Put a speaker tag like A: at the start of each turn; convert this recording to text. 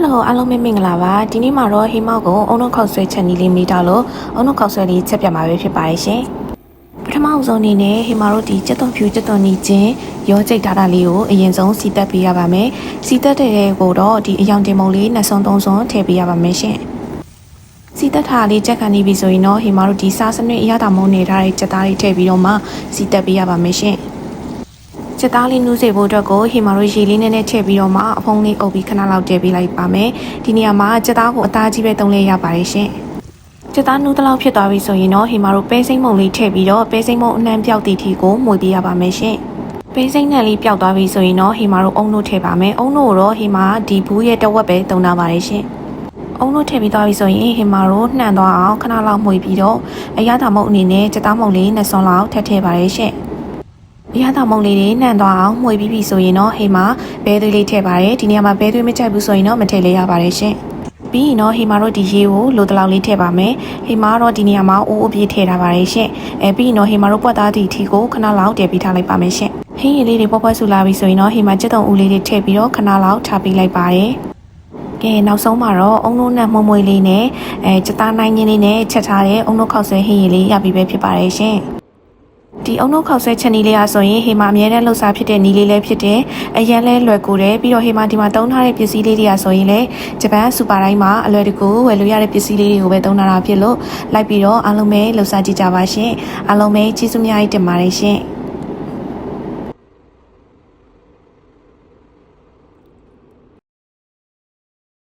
A: Hello အားလုံးပဲမင်္ဂလာပါဒီနေ့မှာတော့ဟိမောက်ကိုအုံနှုတ်ခောက်ဆွဲချက်နီးလေးမိထားလို့အုံနှုတ်ခောက်ဆွဲလေးချက်ပြမှာပဲဖြစ်ပါရဲ့ရှင်ပထမအဆုံးအနေနဲ့ဟိမာတို့ဒီချက်သွန်ဖြူချက်သွန်နီချင်းရောကြိတ်ထားတာလေးကိုအရင်ဆုံးစီတက်ပေးရပါမယ်စီတက်တဲ့ကိုတော့ဒီအယောင်တင်မုံလေးနှစ်ဆုံးသုံးဆုံးထည့်ပေးရပါမယ်ရှင်စီတက်ထားလေးချက်ခံနေပြီဆိုရင်တော့ဟိမာတို့ဒီစားစနစ်အရသာမုံနေထားတဲ့ချက်သားလေးထည့်ပြီးတော့မှစီတက်ပေးရပါမယ်ရှင် ချက်သားလေးနူးစေဖို့အတွက်ကိုဟီမာတို့ရေလေးနဲ့နဲ့ထည့်ပြီးတော့မှအဖုံးလေးအုပ်ပြီးခဏလောက်တည်ပေးလိုက်ပါမယ်ဒီနေရာမှာချက်သားကိုအသားကြီးပဲတုံးလဲရပါတယ်ရှင်ချက်သားနူးတလောက်ဖြစ်သွားပြီဆိုရင်တော့ဟီမာတို့ပဲစိမ့်မုံလေးထည့်ပြီးတော့ပဲစိမ့်မုံအနှံပြောက်တီထီကိုမှုပေးရပါမယ်ရှင်ပဲစိမ့်နဲ့လေးပျောက်သွားပြီဆိုရင်တော့ဟီမာတို့အုံတို့ထည့်ပါမယ်အုံတို့ကိုတော့ဟီမာဒီဘူးရဲ့တဝက်ပဲတုံထားပါတယ်ရှင်အုံတို့ထည့်ပြီးသွားပြီဆိုရင်ဟီမာတို့နှံသွားအောင်ခဏလောက်မှုပြီးတော့အရသာမုံအနေနဲ့ချက်သားမုံလေးနှစ်စွန်းလောက်ထည့်ထည့်ပါတယ်ရှင် အရသာမုံလေးတွေနှံသွားအောင်မှွေပြီးပြီဆိုရင်တော့ဟိမှာဘဲသွေးလေးထည့်ပါတယ်ဒီနေရာမှာဘဲသွေးမထည့်ဘူးဆိုရင်တော့မထည့်လေးရပါတယ်ရှင်ပြီးရင်တော့ဟိမာတို့ဒီရေကိုလိုတလောက်လေးထည့်ပါမယ်ဟိမာတော့ဒီနေရာမှာအိုးအိုးပြေးထည့်ထားပါတယ်ရှင်အဲပြီးရင်တော့ဟိမာတို့ပွက်သားတီထီကိုခဏလောက်တည်ပြီးထားလိုက်ပါမယ်ရှင်ဟင်းရည်လေးတွေပွက်ပွက်ဆူလာပြီဆိုရင်တော့ဟိမာစက်တုံဦးလေးတွေထည့်ပြီးတော့ခဏလောက်ထားပေးလိုက်ပါတယ်ကဲနောက်ဆုံးမှာတော့အုံလုံးနဲ့မှုံမွေလေးနဲ့အဲစသားနိုင်ချင်းလေးနဲ့ချက်ထားတဲ့အုံလုံးခောက်ဆွဲဟင်းရည်လေးရပြီပဲဖြစ်ပါတယ်ရှင် ဒီအုံနှုတ်ခောက်ဆွဲချက်နီးလေးအားဆိုရင်ဟေမာအမြဲတမ်းလှုပ်ရှားဖြစ်တဲ့နီးလေးလည်းဖြစ်တယ်အရန်လဲလွယ်ကူတယ်ပြီးတော့ဟေမာဒီမှာတုံးထားတဲ့ပစ္စည်းလေးတွေအားဆိုရင်လည်းဂျပန်စူပါတိုင်းမှာအလွယ်တကူဝယ်လို့ရတဲ့ပစ္စည်းလေးတွေကိုပဲတုံးထားတာဖြစ်လို့လိုက်ပြီးတော့အားလုံးပဲလှုပ်ရှားကြည့်ကြပါရှင်အားလုံးပဲကျေးဇူးများကြီးတင်ပါတယ်ရှင်